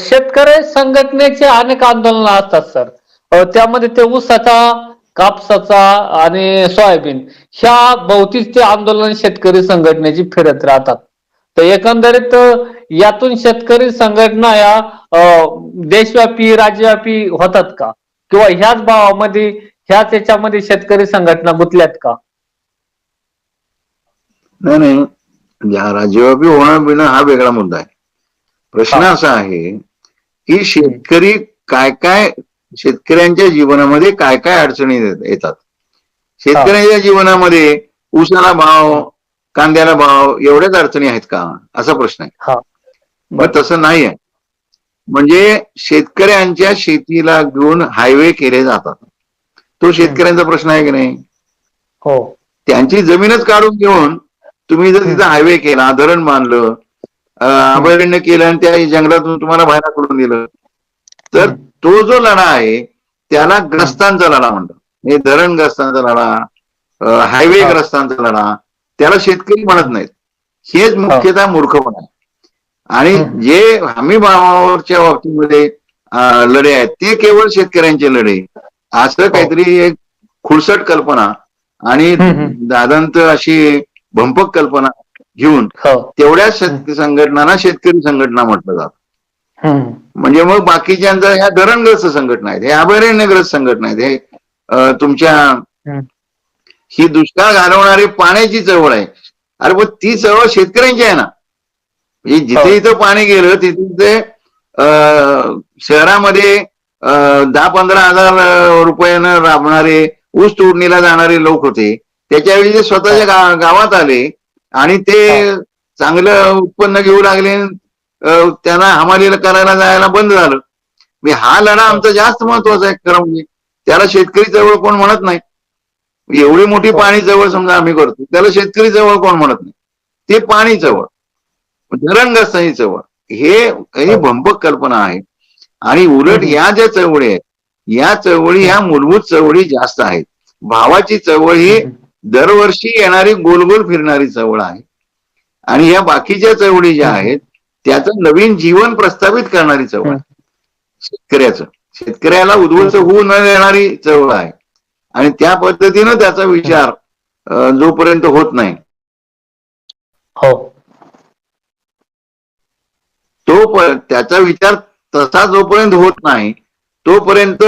शेतकरी संघटनेचे अनेक आंदोलन असतात सर. त्यामध्ये ते ऊसाचा कापसाचा आणि सोयाबीन ह्या भोवतीच ते आंदोलन शेतकरी संघटनेची फिरत राहतात. तर एकंदरीत यातून शेतकरी संघटना या देशव्यापी राज्यव्यापी होतात का? किंवा ह्याच भावामध्ये ह्याच याच्यामध्ये शेतकरी संघटना गुंतल्यात का? नाही नाही. या राज्यव्यापी होणं बिणं हा वेगळा मुद्दा आहे. प्रश्न. असा आहे की शेतकरी काय काय शेतकऱ्यांच्या जीवनामध्ये काय काय अडचणी येत- येतात. शेतकऱ्यांच्या जीवनामध्ये ऊसाला भाव कांद्याला भाव एवढ्याच अडचणी आहेत का? असा प्रश्न आहे. हा. मग तसं नाही आहे. म्हणजे शेतकऱ्यांच्या शेतीला घेऊन हायवे केले जातात. तो शेतकऱ्यांचा प्रश्न आहे की नाही? हो. त्यांची जमीनच काढून घेऊन तुम्ही जर तिथं हायवे केला धरण बांधलं अभयारण्य केलं आणि त्या जंगलातून तुम्हाला बाहेर करून दिलं तर. तो जो लढा आहे त्याला ग्रस्तांचा लढा म्हणतात हे धरण ग्रस्तांचा लढा हायवे हा. ग्रस्तांचा लढा त्याला शेतकरी म्हणत नाहीत हेच मुख्यतः मूर्खपण आहे आणि. जे हमी भावावरच्या बाबतीमध्ये लढे आहेत ते केवळ शेतकऱ्यांचे लढे असं काहीतरी एक खुळसट कल्पना आणि हो. दादांत अशी भंपक कल्पना घेऊन. हो. तेवढ्याच शेतकरी संघटनांना शेतकरी संघटना म्हटलं जातं. म्हणजे मग बाकीच्यांचा ह्या धरणग्रस्त संघटना आहेत. हे अभयारण्यग्रस्त संघटना आहेत. हे तुमच्या. ही दुष्काळ घालवणारी पाण्याची चळवळ आहे. अरे पण ती चळवळ शेतकऱ्यांची आहे ना. म्हणजे हो. जिथे इथं पाणी गेलं तिथे तिथे अं, शहरामध्ये दहा पंधरा हजार रुपयानं राबणारे ऊस तोडणीला जाणारे लोक होते. त्याच्यावेळी ते स्वतःच्या गा- गावात आले. आणि ते चांगलं उत्पन्न घेऊ लागले त्यांना हमालीला करायला जायला बंद झालं. म्हणजे हा लढा आमचा जास्त महत्त्वाचा आहे खरं म्हणजे. त्याला शेतकरी चळवळ कोण म्हणत नाही. एवढी मोठी पाणी जवळ समजा आम्ही करतो त्याला शेतकरी जवळ कोण म्हणत नाही. ते पाणी जवळ धरणग्रस्तांची चळवळ हे ही. भंपक कल्पना आहे. आणि उलट या ज्या चळवळी आहेत या चळवळी ह्या मूलभूत चळवळी जास्त आहेत. भावाची चळवळ ही दरवर्षी येणारी गोल गोल फिरणारी चळवळ आहे. आणि या बाकीच्या चळवळी ज्या आहेत त्याचं नवीन जीवन प्रस्थापित करणारी चळवळ आहे. शेतकऱ्याचं. शेतकऱ्याला उद्ध्वस्त होऊ न देणारी चळवळ आहे. आणि त्या पद्धतीनं त्याचा विचार जोपर्यंत होत नाही. हो. तो त्याचा विचार तसा जोपर्यंत होत नाही तोपर्यंत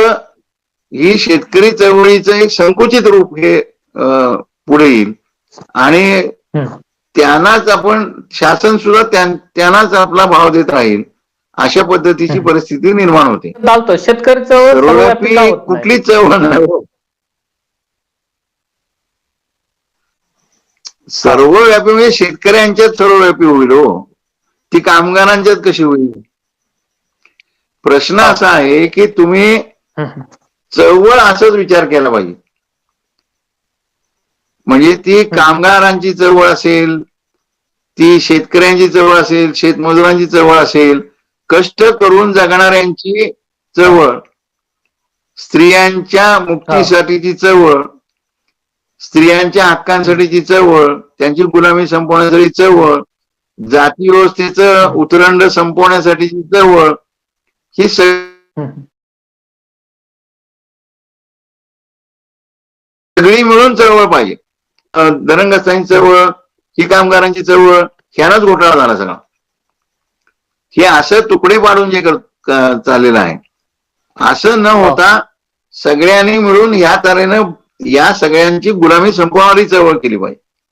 ही शेतकरी चळवळीचं एक संकुचित रूप हे पुढे येईल आणि. त्यांनाच आपण शासन सुद्धा त्यां- त्यांनाच आपला भाव देत राहील अशा पद्धतीची. परिस्थिती निर्माण होते शेतकरी चळवळ? कुठली चळवळ नाही. सर्वव्यापी म्हणजे शेतकऱ्यांच्याच सर्वव्यापी होईल हो ती कामगारांच्याच कशी होईल प्रश्न असा आहे की तुम्ही. चळवळ असाच विचार केला पाहिजे म्हणजे ती कामगारांची चळवळ असेल ती शेतकऱ्यांची चळवळ असेल शेतमजुरांची चळवळ असेल कष्ट करून जगणाऱ्यांची चळवळ स्त्रियांच्या मुक्तीसाठीची चळवळ स्त्रियांच्या हक्कांसाठीची चळवळ त्यांची गुलामी संपवण्यासाठी चळवळ जाती व्यवस्थेचं उतरंड संपवण्यासाठीची चळवळ ही. सगळी मिळून चळवळ पाहिजे. अं, धरणग्रस्तांची चळवळ ही कामगारांची चळवळ ह्यालाच घोटाळा झाला सगळा. हे असं तुकडे पाडून जे चाललेलं आहे. असं न होता सगळ्यांनी मिळून ह्या तऱ्हेनं या सगळ्यांची गुलामी संपवणारी चळवळ केली पाहिजे.